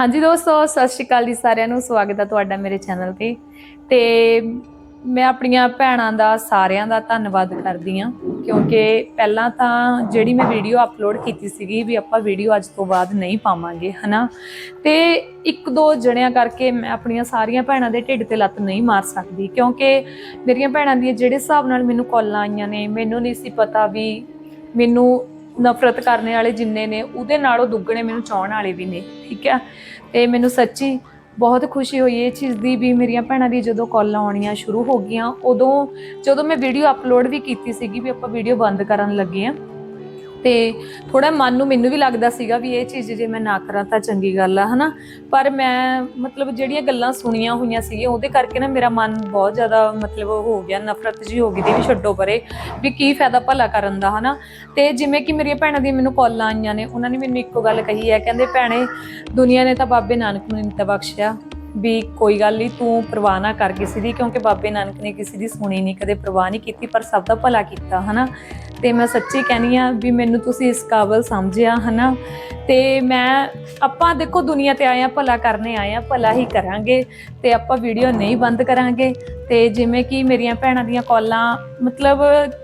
ਹਾਂਜੀ ਦੋਸਤੋ, ਸਤਿ ਸ਼੍ਰੀ ਅਕਾਲ ਜੀ ਸਾਰਿਆਂ ਨੂੰ। ਸਵਾਗਤ ਹੈ ਤੁਹਾਡਾ ਮੇਰੇ ਚੈਨਲ ਤੇ। ਤੇ ਮੈਂ ਆਪਣੀਆਂ ਭੈਣਾਂ ਦਾ, ਸਾਰਿਆਂ ਦਾ ਧੰਨਵਾਦ ਕਰਦੀ ਆ ਕਿਉਂਕਿ ਪਹਿਲਾਂ ਤਾਂ ਜਿਹੜੀ ਮੈਂ ਵੀਡੀਓ ਅਪਲੋਡ ਕੀਤੀ ਸੀਗੀ ਵੀ ਆਪਾਂ ਵੀਡੀਓ ਅੱਜ ਤੋਂ ਬਾਅਦ ਨਹੀਂ ਪਾਵਾਂਗੇ, ਹਨਾ? ਤੇ ਇੱਕ ਦੋ ਜਣਿਆਂ ਕਰਕੇ ਮੈਂ ਆਪਣੀਆਂ ਸਾਰੀਆਂ ਭੈਣਾਂ ਦੇ ਢਿੱਡ ਤੇ ਲੱਤ ਨਹੀਂ ਮਾਰ ਸਕਦੀ, ਕਿਉਂਕਿ ਮੇਰੀਆਂ ਭੈਣਾਂ ਦੀਆਂ ਜਿਹੜੇ ਹਿਸਾਬ ਨਾਲ ਮੈਨੂੰ ਕਾਲਾਂ ਆਈਆਂ ਨੇ, ਮੈਨੂੰ ਨਹੀਂ ਸੀ ਪਤਾ ਵੀ ਮੈਨੂੰ ਨਫ਼ਰਤ ਕਰਨ ਵਾਲੇ ਜਿੰਨੇ ਨੇ, ਉਹਦੇ ਨਾਲੋਂ ਦੁੱਗਣੇ ਮੈਨੂੰ ਚਾਹਣ ਵਾਲੇ ਵੀ ਨੇ, ਠੀਕ ਹੈ? ਤੇ ਮੈਨੂੰ ਸੱਚੀ ਬਹੁਤ ਖੁਸ਼ੀ ਹੋਈ ਇਹ ਚੀਜ਼ ਦੀ ਵੀ ਮੇਰੀਆਂ ਭੈਣਾਂ ਦੀ ਜਦੋਂ ਕਾਲਾਂ ਆਉਣੀਆਂ ਸ਼ੁਰੂ ਹੋ ਗਈਆਂ, ਉਦੋਂ ਜਦੋਂ ਮੈਂ ਵੀਡੀਓ ਅਪਲੋਡ ਵੀ ਕੀਤੀ ਸੀਗੀ ਵੀ ਆਪਾਂ ਵੀਡੀਓ ਬੰਦ ਕਰਨ ਲੱਗੇ ਆ ਤੇ ਥੋੜਾ ਮਨ ਨੂੰ ਮੈਨੂੰ ਵੀ ਲੱਗਦਾ ਸੀਗਾ ਵੀ ਇਹ ਚੀਜ਼ ਜੇ ਮੈਂ ਨਾ ਕਰਾਂ ਤਾਂ ਚੰਗੀ ਗੱਲ ਆ, ਹਨਾ? ਪਰ ਮੈਂ ਮਤਲਬ ਜਿਹੜੀਆਂ ਗੱਲਾਂ ਸੁਣੀਆਂ ਹੋਈਆਂ ਸੀਗੀਆਂ, ਉਹਦੇ ਕਰਕੇ ਨਾ ਮੇਰਾ ਮਨ ਬਹੁਤ ਜ਼ਿਆਦਾ ਮਤਲਬ ਹੋ ਗਿਆ, ਨਫ਼ਰਤ ਜੀ ਹੋ ਗਈ ਦੀ ਵੀ ਛੱਡੋ ਪਰੇ, ਵੀ ਕੀ ਫਾਇਦਾ ਭਲਾ ਕਰਨ ਦਾ, ਹਨਾ? ਤੇ ਜਿਵੇਂ ਕਿ ਮੇਰੀਆਂ ਭੈਣਾਂ ਦੀਆਂ ਮੈਨੂੰ ਕਾਲਾਂ ਆਈਆਂ ਨੇ, ਉਹਨਾਂ ਨੇ ਮੈਨੂੰ ਇੱਕੋ ਗੱਲ ਕਹੀ ਹੈ, ਕਹਿੰਦੇ ਭੈਣੇ ਦੁਨੀਆ ਨੇ ਤਾਂ ਬਾਬੇ ਨਾਨਕ ਨੂੰ ਨਹੀਂ ਤਾਂ ਬਖਸ਼ਿਆ। ਵੀ ਕੋਈ ਗੱਲ ਨਹੀਂ, ਤੂੰ ਪਰਵਾਹ ਨਾ ਕਰ ਕਿਸੇ ਦੀ, ਕਿਉਂਕਿ ਬਾਬੇ ਨਾਨਕ ਨੇ ਕਿਸੇ ਦੀ ਸੁਣੀ ਨਹੀਂ, ਕਦੇ ਪਰਵਾਹ ਨਹੀਂ ਕੀਤੀ, ਪਰ ਸਭ ਦਾ ਭਲਾ ਕੀਤਾ, ਹਨਾ? ਤੇ ਮੈਂ ਸੱਚੀ ਕਹਿੰਦੀ ਆ ਵੀ ਮੈਨੂੰ ਤੁਸੀਂ ਇਸ ਕਾਬਲ ਸਮਝਿਆ, ਹਨਾ? ਤੇ ਮੈਂ, ਆਪਾਂ ਦੇਖੋ ਦੁਨੀਆ ਤੇ ਆਏ ਆ ਭਲਾ ਕਰਨੇ ਆਏ ਆ ਭਲਾ ਹੀ ਕਰਾਂਗੇ, ਤੇ ਆਪਾਂ ਵੀਡੀਓ ਨਹੀਂ ਬੰਦ ਕਰਾਂਗੇ। ਤੇ ਜਿਵੇਂ ਕਿ ਮੇਰੀਆਂ ਭੈਣਾਂ ਦੀਆਂ ਕਾਲਾਂ, ਮਤਲਬ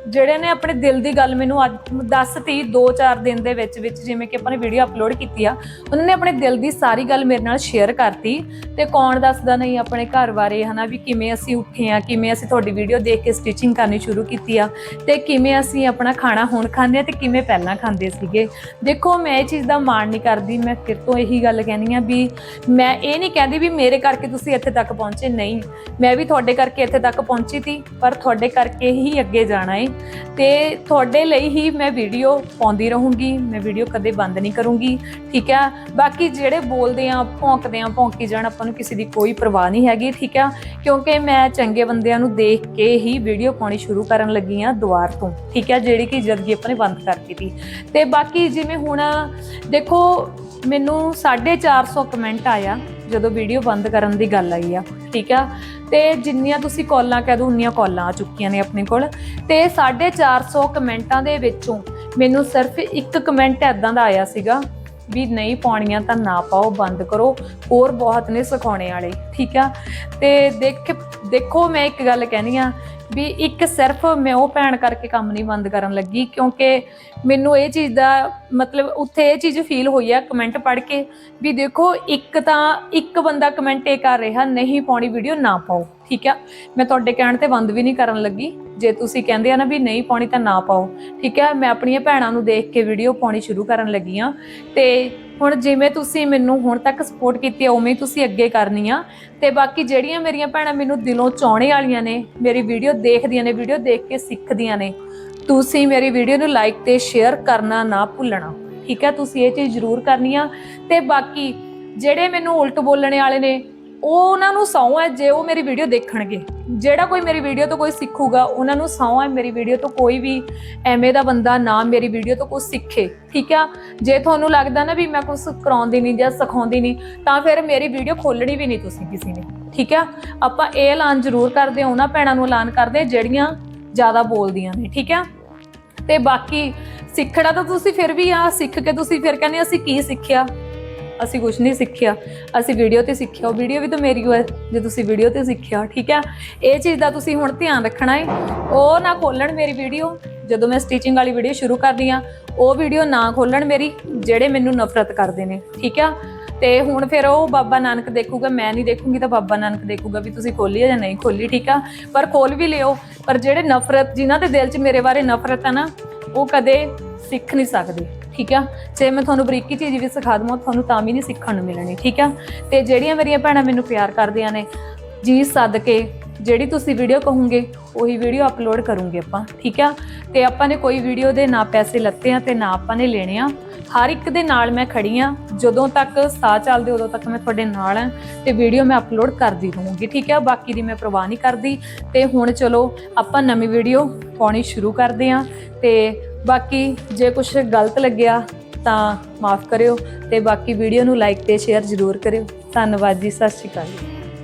ਜਿਹੜੇ ਨੇ ਆਪਣੇ ਦਿਲ ਦੀ ਗੱਲ ਮੈਨੂੰ ਅੱਜ ਦੱਸਤੀ 2-4 ਦਿਨ ਦੇ ਵਿੱਚ ਵਿੱਚ ਜਿਵੇਂ ਕਿ ਆਪਾਂ ਨੇ ਵੀਡੀਓ ਅਪਲੋਡ ਕੀਤੀ ਆ, ਉਹਨਾਂ ਨੇ ਆਪਣੇ ਦਿਲ ਦੀ ਸਾਰੀ ਗੱਲ ਮੇਰੇ ਨਾਲ ਸ਼ੇਅਰ ਕਰਤੀ ਤੇ ਕੌਣ ਦੱਸਦਾ ਨਹੀਂ ਆਪਣੇ ਘਰ ਬਾਰੇ, ਹਨਾ, ਵੀ ਕਿਵੇਂ ਅਸੀਂ ਉੱਠੇ ਆ, ਕਿਵੇਂ ਅਸੀਂ ਤੁਹਾਡੀ ਵੀਡੀਓ ਦੇਖ ਕੇ ਸਟਿਚਿੰਗ ਕਰਨੀ ਸ਼ੁਰੂ ਕੀਤੀ ਆ ਤੇ ਕਿਵੇਂ ਅਸੀਂ ਆਪਣਾ ਖਾਣਾ ਹੁਣ ਖਾਂਦੇ ਆ ਤੇ ਕਿਵੇਂ ਪਹਿਲਾਂ ਖਾਂਦੇ ਸੀਗੇ। ਦੇਖੋ, ਮੈਂ ਇਹ ਚੀਜ਼ ਦਾ ਮਾਣ ਨਹੀਂ ਕਰਦੀ, ਮੈਂ ਫਿਰ ਤੋਂ ਇਹੀ ਗੱਲ ਕਹਿੰਦੀ ਆ ਵੀ ਮੈਂ ਇਹ ਨਹੀਂ ਕਹਿੰਦੀ ਵੀ ਮੇਰੇ ਕਰਕੇ ਤੁਸੀਂ ਇੱਥੇ ਤੱਕ ਪਹੁੰਚੇ, ਨਹੀਂ। ਮੈਂ ਵੀ ਤੁਹਾਡੇ ਕਰਕੇ ਇੱਥੇ ਤੱਕ ਪਹੁੰਚੀ ਤੀ ਪਰ ਤੁਹਾਡੇ ਕਰਕੇ ਹੀ ਅੱਗੇ ਜਾਣਾ ਏ। ਤੇ ਤੁਹਾਡੇ ਲਈ ਹੀ ਮੈਂ ਵੀਡੀਓ ਪਾਉਂਦੀ ਰਹੂੰਗੀ, ਮੈਂ ਵੀਡੀਓ ਕਦੇ ਬੰਦ ਨਹੀਂ ਕਰੂੰਗੀ, ਠੀਕ ਆ? ਬਾਕੀ ਜਿਹੜੇ ਬੋਲਦੇ ਆ, ਭੌਂਕਦੇ ਆ, ਭੌਂਕੀ ਜਾਣ, ਆਪਾਂ ਨੂੰ ਕਿਸੇ ਦੀ ਕੋਈ ਪਰਵਾਹ ਨਹੀਂ ਹੈਗੀ, ਠੀਕ ਆ? ਕਿਉਂਕਿ ਮੈਂ ਚੰਗੇ ਬੰਦਿਆਂ ਨੂੰ ਦੇਖ ਕੇ ਹੀ ਵੀਡੀਓ ਪਾਉਣੀ ਸ਼ੁਰੂ ਕਰਨ ਲੱਗੀ ਆ ਦੁਆਰ ਤੋਂ, ਠੀਕ ਆ? ਜਿਹੜੀ ਕਿ ਜਦਗੀ ਆਪਾਂ ਨੇ ਬੰਦ ਕਰਤੀ ਤੀ ਤੇ ਬਾਕੀ ਜਿਵੇਂ ਹੁਣ, ਦੇਖੋ, ਮੈਨੂੰ 450 ਕਮੈਂਟ ਆਇਆ ਜਦੋਂ ਵੀਡੀਓ ਬੰਦ ਕਰਨ ਦੀ ਗੱਲ ਆਈ ਆ, ਠੀਕ ਆ? ਤੇ ਜਿੰਨੀਆਂ ਤੁਸੀਂ ਕਾਲਾਂ ਕਹਿ ਦੋ ਉਨੀਆਂ ਕਾਲਾਂ ਆ ਚੁੱਕੀਆਂ ਨੇ ਆਪਣੇ ਕੋਲ। ਤੇ 450 ਕਮੈਂਟਾਂ ਦੇ ਵਿੱਚੋਂ ਮੈਨੂੰ ਸਿਰਫ ਇੱਕ ਕਮੈਂਟ ਐਦਾਂ ਦਾ ਆਇਆ ਸੀਗਾ ਵੀ ਨਹੀਂ ਪਾਉਣੀਆਂ ਤਾਂ ਨਾ ਪਾਓ, ਬੰਦ ਕਰੋ। ਹੋਰ ਬਹੁਤ ਨੇ ਸਿਖਾਉਣੇ ਵਾਲੇ, ਠੀਕ ਆ? ਤੇ ਦੇਖ, ਦੇਖੋ ਮੈਂ ਇੱਕ ਗੱਲ ਕਹਿਣੀ ਆ ਵੀ ਇੱਕ ਸਿਰਫ ਮੈਂ ਉਹ ਭੈਣ ਕਰਕੇ ਕੰਮ ਨਹੀਂ ਬੰਦ ਕਰਨ ਲੱਗੀ, ਕਿਉਂਕਿ ਮੈਨੂੰ ਇਹ ਚੀਜ਼ ਦਾ ਮਤਲਬ ਉੱਥੇ ਇਹ ਚੀਜ਼ ਫੀਲ ਹੋਈ ਆ ਕਮੈਂਟ ਪੜ੍ਹ ਕੇ ਵੀ ਦੇਖੋ ਇੱਕ ਤਾਂ ਇੱਕ ਬੰਦਾ ਕਮੈਂਟ ਇਹ ਕਰ ਰਿਹਾ, ਨਹੀਂ ਪਾਉਣੀ ਵੀਡੀਓ ਨਾ ਪਾਓ। ਠੀਕ ਆ? ਮੈਂ ਤੁਹਾਡੇ ਕਹਿਣ ਤੇ ਬੰਦ ਵੀ ਨਹੀਂ ਕਰਨ ਲੱਗੀ। ਜੇ ਤੁਸੀਂ ਕਹਿੰਦੇ ਆ ਨਾ ਵੀ ਨਹੀਂ ਪਾਉਣੀ ਤਾਂ ਨਾ ਪਾਓ। ਠੀਕ ਆ? ਮੈਂ ਆਪਣੀਆਂ ਭੈਣਾਂ ਨੂੰ ਦੇਖ ਕੇ ਵੀਡੀਓ ਪਾਉਣੀ ਸ਼ੁਰੂ ਕਰਨ ਲੱਗੀ ਆ। ਤੇ ਹੁਣ ਜਿਵੇਂ ਤੁਸੀਂ ਮੈਨੂੰ ਹੁਣ ਤੱਕ ਸਪੋਰਟ ਕੀਤੀ ਆ, ਉਵੇਂ ਹੀ ਤੁਸੀਂ ਅੱਗੇ ਕਰਨੀ ਆ। ਤੇ ਬਾਕੀ ਜਿਹੜੀਆਂ ਮੇਰੀਆਂ ਭੈਣਾਂ ਮੈਨੂੰ ਦਿਲੋਂ ਚਾਹਣੇ ਵਾਲੀਆਂ ਨੇ, ਮੇਰੀ ਵੀਡੀਓ ਦੇਖਦੀਆਂ ਨੇ ਵੀਡੀਓ ਦੇਖ ਕੇ ਸਿੱਖਦੀਆਂ ਨੇ, ਤੁਸੀਂ ਮੇਰੀ ਵੀਡੀਓ ਨੂੰ ਲਾਈਕ ਤੇ ਸ਼ੇਅਰ ਕਰਨਾ ਨਾ ਭੁੱਲਣਾ। ਠੀਕ ਹੈ ਤੁਸੀਂ ਇਹ ਚੀਜ਼ ਜ਼ਰੂਰ ਕਰਨੀ ਆ। ਤੇ ਬਾਕੀ ਜਿਹੜੇ ਮੈਨੂੰ ਉਲਟ ਬੋਲਣੇ ਵਾਲੇ ਨੇ ਉਹ ਉਹਨਾਂ ਨੂੰ ਸੌਂ ਹੈ ਜੇ ਉਹ ਮੇਰੀ ਵੀਡੀਓ ਦੇਖਣਗੇ। ਜਿਹੜਾ ਕੋਈ ਮੇਰੀ ਵੀਡੀਓ ਤੋਂ ਕੋਈ ਸਿੱਖੂਗਾ, ਉਹਨਾਂ ਨੂੰ ਸੌਂ ਹੈ ਮੇਰੀ ਵੀਡੀਓ ਤੋਂ ਕੋਈ ਵੀ ਐਵੇਂ ਦਾ ਬੰਦਾ ਨਾ ਮੇਰੀ ਵੀਡੀਓ ਤੋਂ ਕੁਝ ਸਿੱਖੇ, ਠੀਕ ਆ? ਜੇ ਤੁਹਾਨੂੰ ਲੱਗਦਾ ਨਾ ਵੀ ਮੈਂ ਕੁਝ ਕਰਾਉਂਦੀ ਨਹੀਂ ਜਾਂ ਸਿਖਾਉਂਦੀ ਨਹੀਂ, ਤਾਂ ਫਿਰ ਮੇਰੀ ਵੀਡੀਓ ਖੋਲਣੀ ਵੀ ਨਹੀਂ ਤੁਸੀਂ ਕਿਸੇ ਨੇ, ਠੀਕ ਆ? ਆਪਾਂ ਇਹ ਐਲਾਨ ਜ਼ਰੂਰ ਕਰਦੇ ਹਾਂ, ਉਹਨਾਂ ਭੈਣਾਂ ਨੂੰ ਐਲਾਨ ਕਰਦੇ ਜਿਹੜੀਆਂ ਜ਼ਿਆਦਾ ਬੋਲਦੀਆਂ ਨੇ, ਠੀਕ ਆ? ਤੇ ਬਾਕੀ ਸਿੱਖਣਾ ਤਾਂ ਤੁਸੀਂ ਫਿਰ ਵੀ ਆ, ਸਿੱਖ ਕੇ ਤੁਸੀਂ ਫਿਰ ਕਹਿੰਦੇ ਅਸੀਂ ਕੀ ਸਿੱਖਿਆ? ਅਸੀਂ ਕੁਝ ਨਹੀਂ ਸਿੱਖਿਆ। ਅਸੀਂ ਵੀਡੀਓ ਤੇ ਸਿੱਖਿਆ। ਉਹ ਵੀਡੀਓ ਵੀ ਤਾਂ ਮੇਰੀ ਹੋਏ ਜੇ ਤੁਸੀਂ ਵੀਡੀਓ ਤੇ ਸਿੱਖਿਆ, ਠੀਕ ਆ ਇਹ ਚੀਜ਼ ਦਾ ਤੁਸੀਂ ਹੁਣ ਧਿਆਨ ਰੱਖਣਾ ਹੈ। ਉਹ ਨਾ ਖੋਲਣ ਮੇਰੀ ਵੀਡੀਓ ਜਦੋਂ ਮੈਂ ਸਟਿਚਿੰਗ ਵਾਲੀ ਵੀਡੀਓ ਸ਼ੁਰੂ ਕਰਦੀ ਆ ਉਹ ਵੀਡੀਓ ਨਾ ਖੋਲਣ ਮੇਰੀ, ਜਿਹੜੇ ਮੈਨੂੰ ਨਫ਼ਰਤ ਕਰਦੇ ਨੇ, ਠੀਕ ਆ ਤੇ ਹੁਣ ਫਿਰ ਉਹ ਬਾਬਾ ਨਾਨਕ ਦੇਖੂਗਾ, ਮੈਂ ਨਹੀਂ ਦੇਖੂੰਗੀ ਤਾਂ ਬਾਬਾ ਨਾਨਕ ਦੇਖੂਗਾ ਵੀ ਤੁਸੀਂ ਖੋਲੀ ਆ ਜਾਂ ਨਹੀਂ ਖੋਲੀ, ਠੀਕ ਆ ਪਰ ਖੋਲ ਵੀ ਲਿਓ। ਪਰ ਜਿਹੜੇ ਨਫ਼ਰਤ, ਜਿਨ੍ਹਾਂ ਦੇ ਦਿਲ 'ਚ ਮੇਰੇ ਬਾਰੇ ਨਫ਼ਰਤ ਆ ਨਾ, ਉਹ ਕਦੇ ਸਿੱਖ ਨਹੀਂ ਸਕਦੇ। ਠੀਕ ਆ? ਜੇ ਮੈਂ ਤੁਹਾਨੂੰ ਬਰੀਕੀ ਚੀਜ਼ ਵੀ ਸਿਖਾ ਦਵਾਂ, ਤੁਹਾਨੂੰ ਤਾਂ ਵੀ ਨਹੀਂ ਸਿੱਖਣ ਨੂੰ ਮਿਲਣੀ, ਠੀਕ ਆ? ਤੇ ਜਿਹੜੀਆਂ ਮੇਰੀਆਂ ਭੈਣਾਂ ਮੈਨੂੰ ਪਿਆਰ ਕਰਦੀਆਂ ਨੇ, ਜੀ ਸਦਕੇ, ਜਿਹੜੀ ਤੁਸੀਂ ਵੀਡੀਓ ਕਹੋਗੇ, ਉਹੀ ਵੀਡੀਓ ਅਪਲੋਡ ਕਰੂੰਗੇ ਆਪਾਂ, ਠੀਕ ਆ? ਤੇ ਆਪਾਂ ਨੇ ਕੋਈ ਵੀਡੀਓ ਦੇ ਨਾ ਪੈਸੇ ਲੱਤੇ ਆ ਤੇ ਨਾ ਆਪਾਂ ਨੇ ਲੈਣੇ ਆ। ਹਰ ਇੱਕ ਦੇ ਨਾਲ ਮੈਂ ਖੜੀ ਆ, ਜਦੋਂ ਤੱਕ ਸਾਹ ਚੱਲਦੇ, ਉਦੋਂ ਤੱਕ ਮੈਂ ਤੁਹਾਡੇ ਨਾਲ ਆ, ਤੇ ਵੀਡੀਓ ਮੈਂ ਅਪਲੋਡ ਕਰਦੀ ਰਹੂੰਗੀ, ਠੀਕ ਆ? ਬਾਕੀ ਦੀ ਮੈਂ ਪ੍ਰਵਾਹ ਨਹੀਂ ਕਰਦੀ। ਤੇ ਹੁਣ ਚਲੋ, ਆਪਾਂ ਨਵੀਂ ਵੀਡੀਓ ਪਾਉਣੀ ਸ਼ੁਰੂ ਕਰਦੇ ਆ, ਤੇ ਬਾਕੀ ਜੇ ਕੁਝ ਗਲਤ ਲੱਗਿਆ ਤਾਂ ਮਾਫ ਕਰਿਓ ਤੇ ਬਾਕੀ ਵੀਡੀਓ ਨੂੰ ਲਾਈਕ ਤੇ ਸ਼ੇਅਰ ਜ਼ਰੂਰ ਕਰਿਓ। ਧੰਨਵਾਦ ਜੀ, ਸਤਿ ਸ਼੍ਰੀ ਅਕਾਲ ਜੀ।